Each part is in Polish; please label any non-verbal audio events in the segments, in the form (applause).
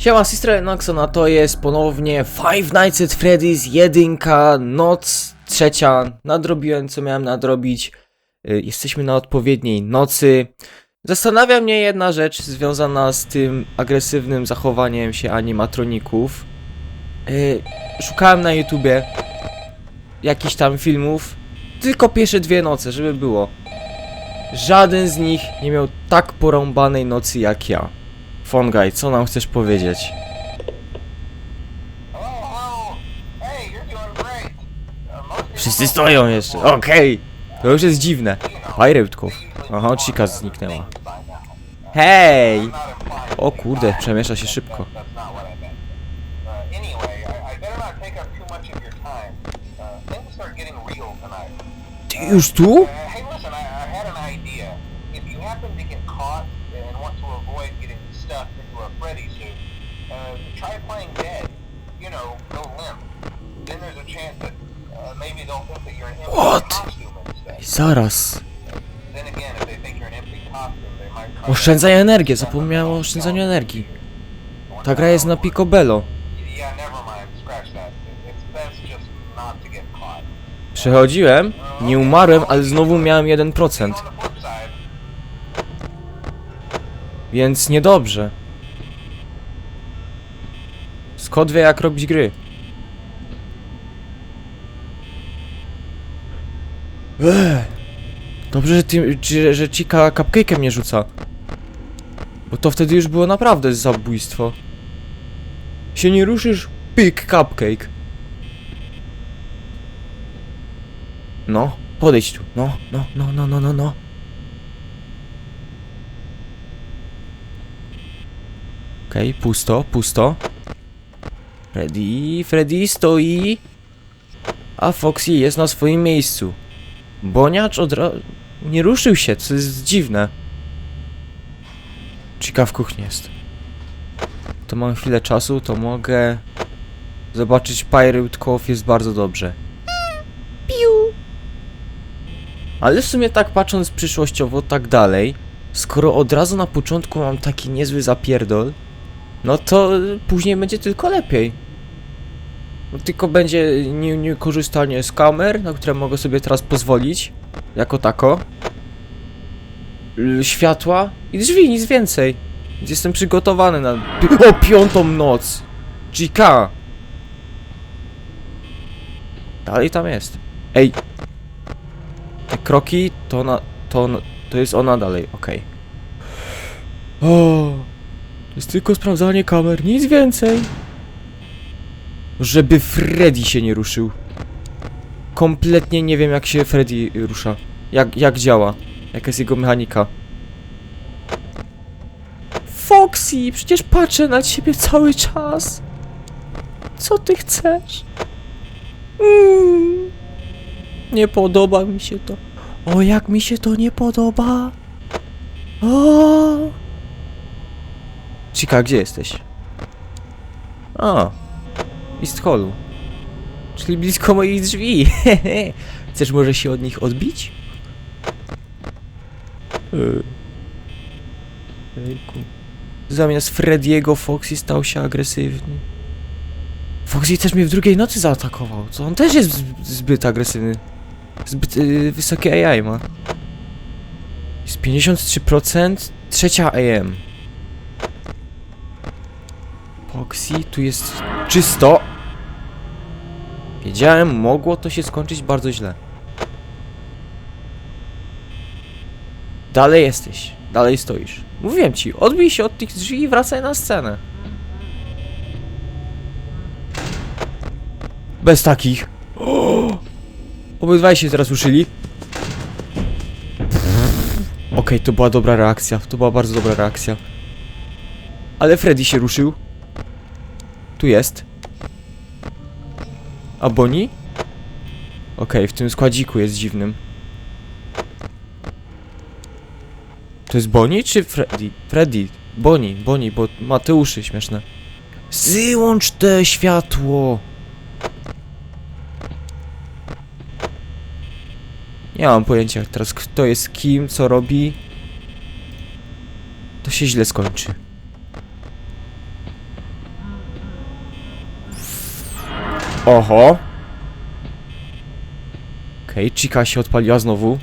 Siema, Sister Noxon, a to jest ponownie Five Nights at Freddy's, jedynka, noc trzecia. Nadrobiłem, co miałem nadrobić. Y, Jesteśmy na odpowiedniej nocy. Zastanawia mnie jedna rzecz związana z tym agresywnym zachowaniem się animatroników. Y, Szukałem na YouTubie jakichś tam filmów. Tylko pierwsze dwie noce, żeby było. Żaden z nich nie miał tak porąbanej nocy jak ja. Fongaj, co nam chcesz powiedzieć? Wszyscy stoją jeszcze, okej! To już jest dziwne. Pirate Aha, Chica zniknęła. Hej! O kurde, przemiesza się szybko. that's not what might try Oszczędzaj energię, zapomniałem o oszczędzaniu energii. Ta gra jest na picobello. Przechodziłem, nie umarłem, ale znowu miałem 1%. On the flip side, Więc niedobrze. Skąd wie jak robić gry? Eee. Dobrze, że, ty, że, że Chica cupcake'em nie rzuca. Bo to wtedy już było naprawdę zabójstwo. Się nie ruszysz, pyk cupcake. No, podejdź tu. No, no, no, no, no, no, no. Okej, pusto, pusto. Freddy, Freddy stoi. A Foxy jest na swoim miejscu. Boniacz od nie ruszył się, co jest dziwne. Chica w kuchni jest. To mam chwilę czasu, to mogę zobaczyć Pirate Cove jest bardzo dobrze. Piu. Ale w sumie tak patrząc przyszłościowo, tak dalej, skoro od razu na początku mam taki niezły zapierdol, no to później będzie tylko lepiej. No, tylko będzie nie, nie korzystanie z kamer, na które mogę sobie teraz pozwolić, jako tako. Światła i drzwi, nic więcej. Więc jestem przygotowany na... pi- O, piątą noc! Chica! Dalej tam jest. Ej! Te kroki, to na... to, to jest ona dalej, okej. O, to jest tylko sprawdzanie kamer, nic więcej. Żeby Freddy się nie ruszył. Kompletnie nie wiem jak się Freddy rusza. Jak, jak działa. Jaka jest jego mechanika. Foxy, przecież patrzę na ciebie cały czas. Co ty chcesz? Mm. Nie podoba mi się to. O, jak mi się to nie podoba. O. Chica, gdzie jesteś? A, East Hallu. Czyli blisko moich drzwi. (laughs) Chcesz może się od nich odbić? Ejku. Zamiast Frediego Foxy stał się agresywny. Foxy też mnie w drugiej nocy zaatakował. Co on też jest zb- zbyt agresywny. Zbyt yy, wysokie AI ma. Jest 53%, trzecia AM. Foxy, tu jest czysto. Wiedziałem, mogło to się skończyć bardzo źle. Dalej jesteś, dalej stoisz. Mówiłem ci, odbij się od tych drzwi i wracaj na scenę. Bez takich. O! (gasps) Obydwaj się teraz ruszyli. Okej, to była dobra reakcja, to była bardzo dobra reakcja. Ale Freddy się ruszył. Tu jest. A Bonnie? Okej, w tym składziku jest dziwnym. To jest Bonnie czy Freddy? Freddy. Bonnie, Bonnie, bo ma te uszy śmieszne. Wyłącz te światło! Nie mam pojęcia teraz kto jest kim, co robi. To się źle skończy. Oho. Okej, okay, Chica się odpaliła znowu.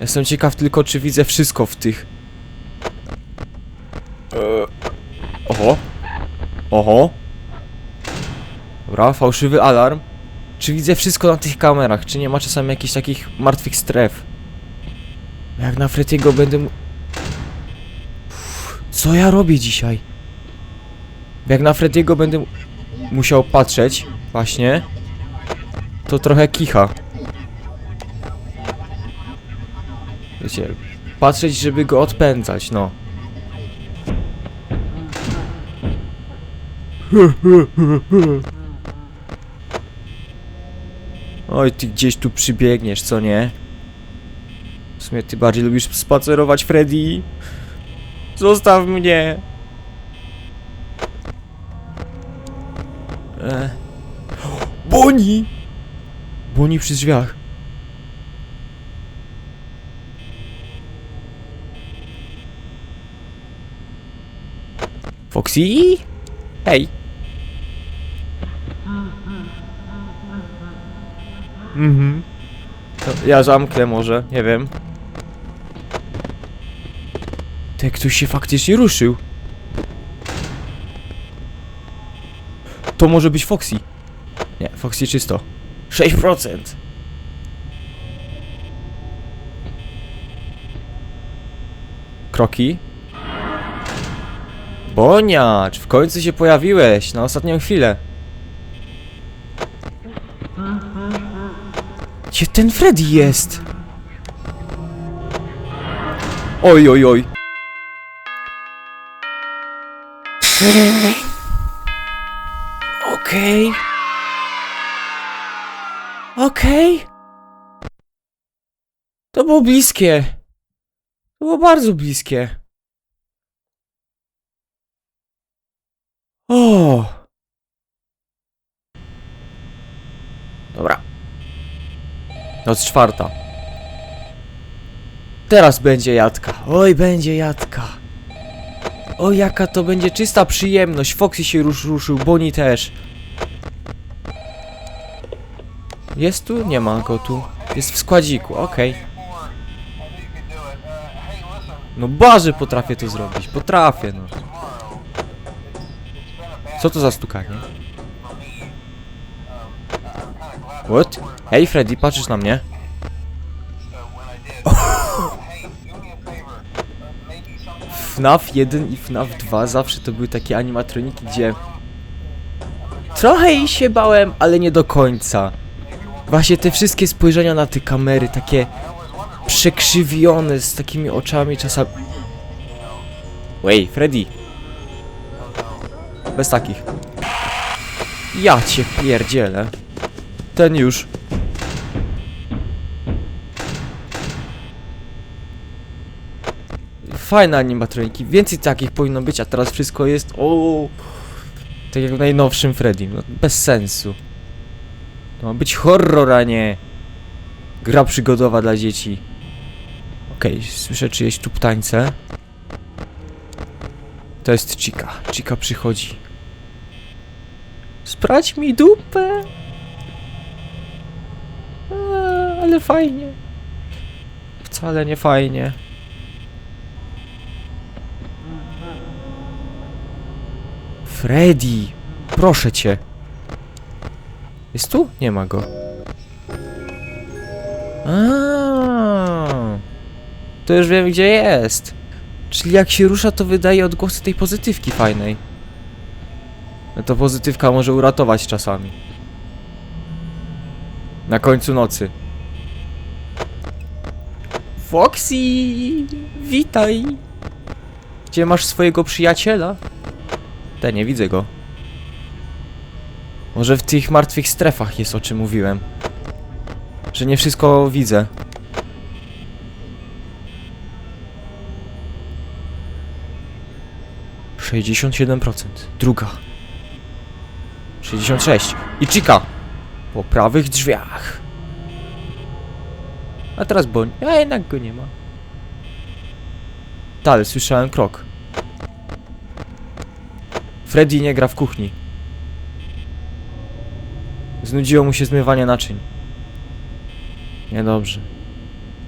Jestem ciekaw tylko, czy widzę wszystko w tych... Eee. Oho. Oho. Dobra, fałszywy alarm. Czy widzę wszystko na tych kamerach? Czy nie ma czasami jakichś takich martwych stref? Jak na Fretiego będę Co ja robię dzisiaj? Jak na Frediego będę musiał patrzeć, właśnie, to trochę kicha. Wiecie, patrzeć, żeby go odpędzać, no. Oj, ty gdzieś tu przybiegniesz, co nie? W sumie ty bardziej lubisz spacerować, Freddy. Zostaw mnie. E. Boni! Boni przy drzwiach. Foxy? Hej. Mhm. To ja zamknę może, nie wiem. Te ktoś się faktycznie ruszył. To może być Foxy. Nie, Foxy czysto. 6%. Kroki. Boniacz, w końcu się pojawiłeś na ostatnią chwilę. Gdzie ten Freddy jest? Oj, oj, oj. Okej. Okej. To było bliskie. To było bardzo bliskie. O. Dobra. Noc czwarta. Teraz będzie jadka. Oj, będzie jadka. O, jaka to będzie czysta przyjemność. Foxy się rusz, ruszył, Bonnie też. Jest tu? Nie ma go tu. Jest w składziku, okej. No barzy potrafię to zrobić. Potrafię, no. Co to za stukanie? What? Hej Freddy, patrzysz na mnie? FNAF 1 i FNAF 2 zawsze to były takie animatroniki, gdzie trochę jej się bałem, ale nie do końca. Właśnie te wszystkie spojrzenia na te kamery, takie przekrzywione z takimi oczami czasami. Wey, Freddy. Bez takich. Ja cię pierdzielę. Ten już. Fajne animatroniki, więcej takich powinno być, a teraz wszystko jest o Tak jak w najnowszym Freddy, no bez sensu. To ma być horror, a nie gra przygodowa dla dzieci. Okej, słyszę czyjeś tu tańce. To jest Chica. Chica przychodzi. Sprać mi dupę. A, ale fajnie. Wcale nie fajnie. Freddy, proszę cię. Jest tu? Nie ma go. A, to już wiem gdzie jest. Czyli jak się rusza, to wydaje odgłosy tej pozytywki fajnej. No to pozytywka może uratować czasami. Na końcu nocy. Foxy! Witaj! Gdzie masz swojego przyjaciela? Te, nie widzę go. Może w tych martwych strefach jest o czym mówiłem. Że nie wszystko widzę. Sześćdziesiąt siedem procent. Druga. 66. I Chica! Po prawych drzwiach. A teraz Boń. A jednak go nie ma. Dalej, słyszałem krok. Freddy nie gra w kuchni. Znudziło mu się zmywanie naczyń. Niedobrze.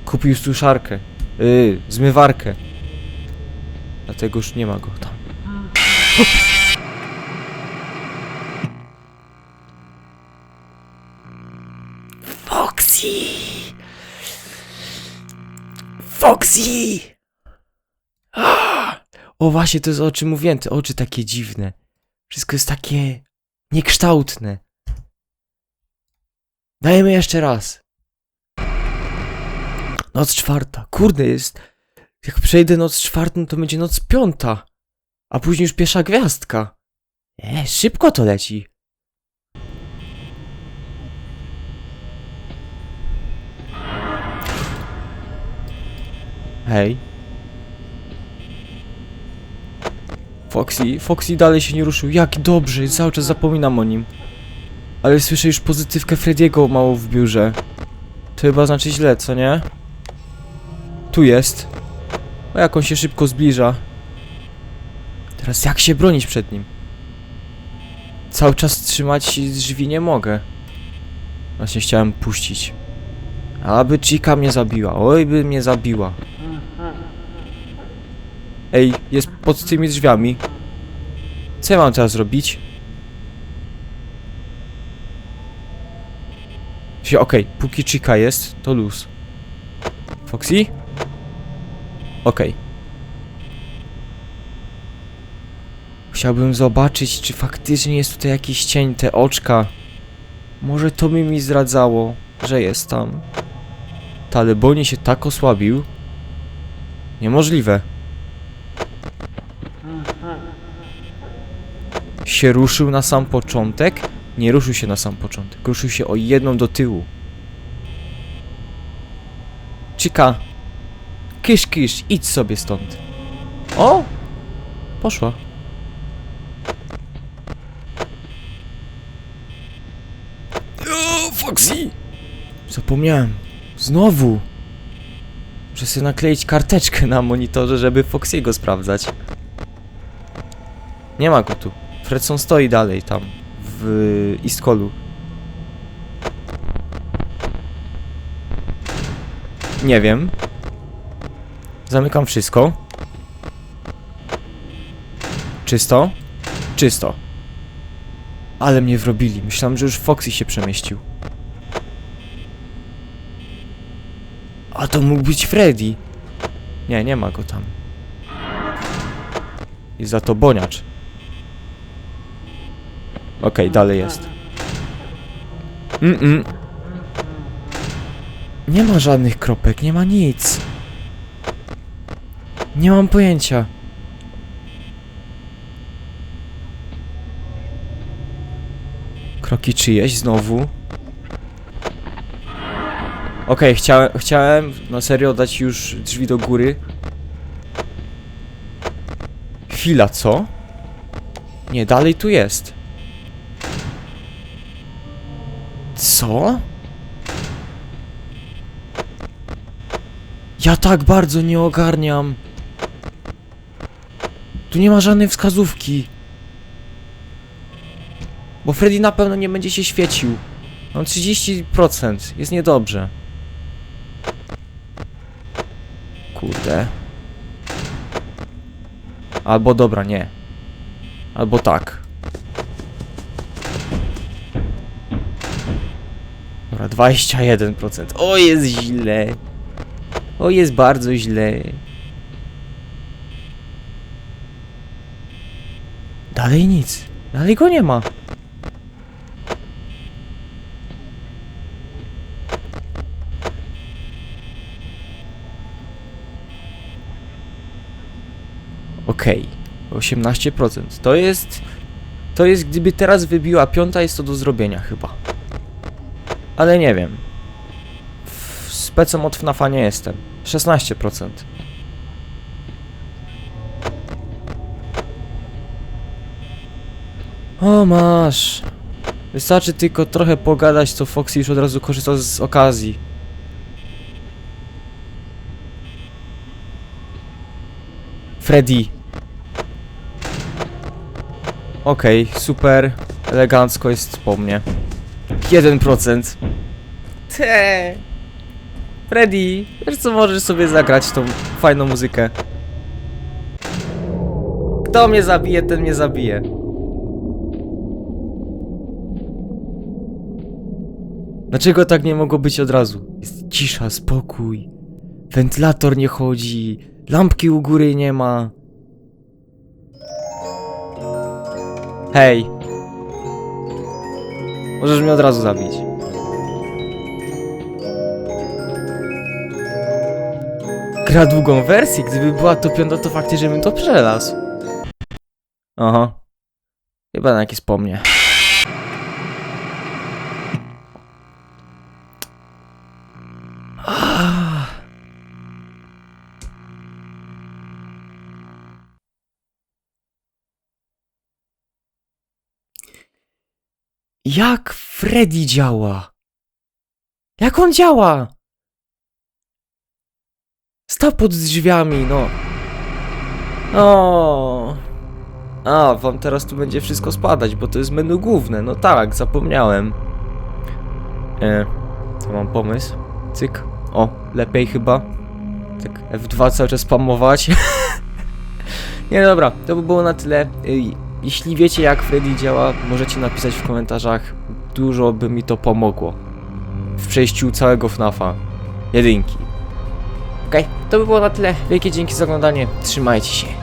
Kupił suszarkę. Yy, zmywarkę. Dlatego już nie ma go tam. Foxy! Foxy! O właśnie, to jest o czym mówiłem, te oczy takie dziwne. Wszystko jest takie niekształtne. Dajemy jeszcze raz. Noc czwarta. Kurde, jest. Jak przejdę noc czwartą, to będzie noc piąta. A później już pierwsza gwiazdka. E, szybko to leci. Hej. Foxy, Foxy dalej się nie ruszył. Jak dobrze, cały czas zapominam o nim. Ale słyszę już pozytywkę Frediego mało w biurze. To chyba znaczy źle, co nie? Tu jest. O jak on się szybko zbliża. Teraz jak się bronić przed nim? Cały czas trzymać drzwi nie mogę. Właśnie chciałem puścić. Aby Chica mnie zabiła. Oj, by mnie zabiła. Ej, jest pod tymi drzwiami. Co ja mam teraz zrobić? Się, okej, póki Chica jest, to luz. Foxy? Okej. Chciałbym zobaczyć, czy faktycznie jest tutaj jakiś cień, te oczka. Może to mi mi zdradzało, że jest tam. Taleboni się tak osłabił. Niemożliwe. Się ruszył na sam początek? Nie ruszył się na sam początek. Ruszył się o jedną do tyłu. Czyka. Kysz, kysz, idź sobie stąd. O! Poszła. O, Foxy! Zapomniałem. Znowu. Muszę sobie nakleić karteczkę na monitorze, żeby Foxy'ego sprawdzać. Nie ma go tu. Fredson stoi dalej tam, w Eastcallu. Nie wiem. Zamykam wszystko. Czysto? Czysto. Ale mnie wrobili. Myślałem, że już Foxy się przemieścił. A to mógł być Freddy. Nie, nie ma go tam. I za to boniacz. Okej, dalej jest. Mm-mm. Nie ma żadnych kropek, nie ma nic. Nie mam pojęcia. Kroki czyjeś znowu. Okej, chciałem, chciałem na serio dać już drzwi do góry. Chwila, co? Nie, dalej tu jest. Co? Ja tak bardzo nie ogarniam. Tu nie ma żadnej wskazówki. Bo Freddy na pewno nie będzie się świecił. Mam 30%. Jest niedobrze. Kurde. Albo dobra, nie. Albo tak. Dobra, 21%. O, jest źle. O, jest bardzo źle. Dalej nic. Dalej go nie ma. Okej. 18%. To jest... To jest, gdyby teraz wybiła piąta, jest to do zrobienia chyba. Ale nie wiem. Specem od FNAFa nie jestem. 16%. O, masz. Wystarczy tylko trochę pogadać, to Foxy już od razu korzysta z okazji. Freddy. Okej, super. Elegancko jest po mnie. 1%. Te. Freddy, wiesz co, możesz sobie zagrać tą fajną muzykę. Kto mnie zabije, ten mnie zabije. Dlaczego tak nie mogło być od razu? Jest cisza, spokój. Wentylator nie chodzi. Lampki u góry nie ma. Hej. Możesz mnie od razu zabić. Gra długą wersję, gdyby była to piąta, to faktycznie bym to przelazł. Aha. Chyba na jakieś. Ah. Jak Freddy działa? Jak on działa? Stał pod drzwiami, no. O. A, wam teraz tu będzie wszystko spadać, bo to jest menu główne. No tak, zapomniałem. E, to mam pomysł. Cyk. O, lepiej chyba. Tak, F2 cały czas spamować. (laughs) Nie, dobra, to by było na tyle. Y, Jeśli wiecie jak Freddy działa, możecie napisać w komentarzach. Dużo by mi to pomogło. W przejściu całego FNAFa. Jedynki. Okej, to by było na tyle. Wielkie dzięki za oglądanie. Trzymajcie się.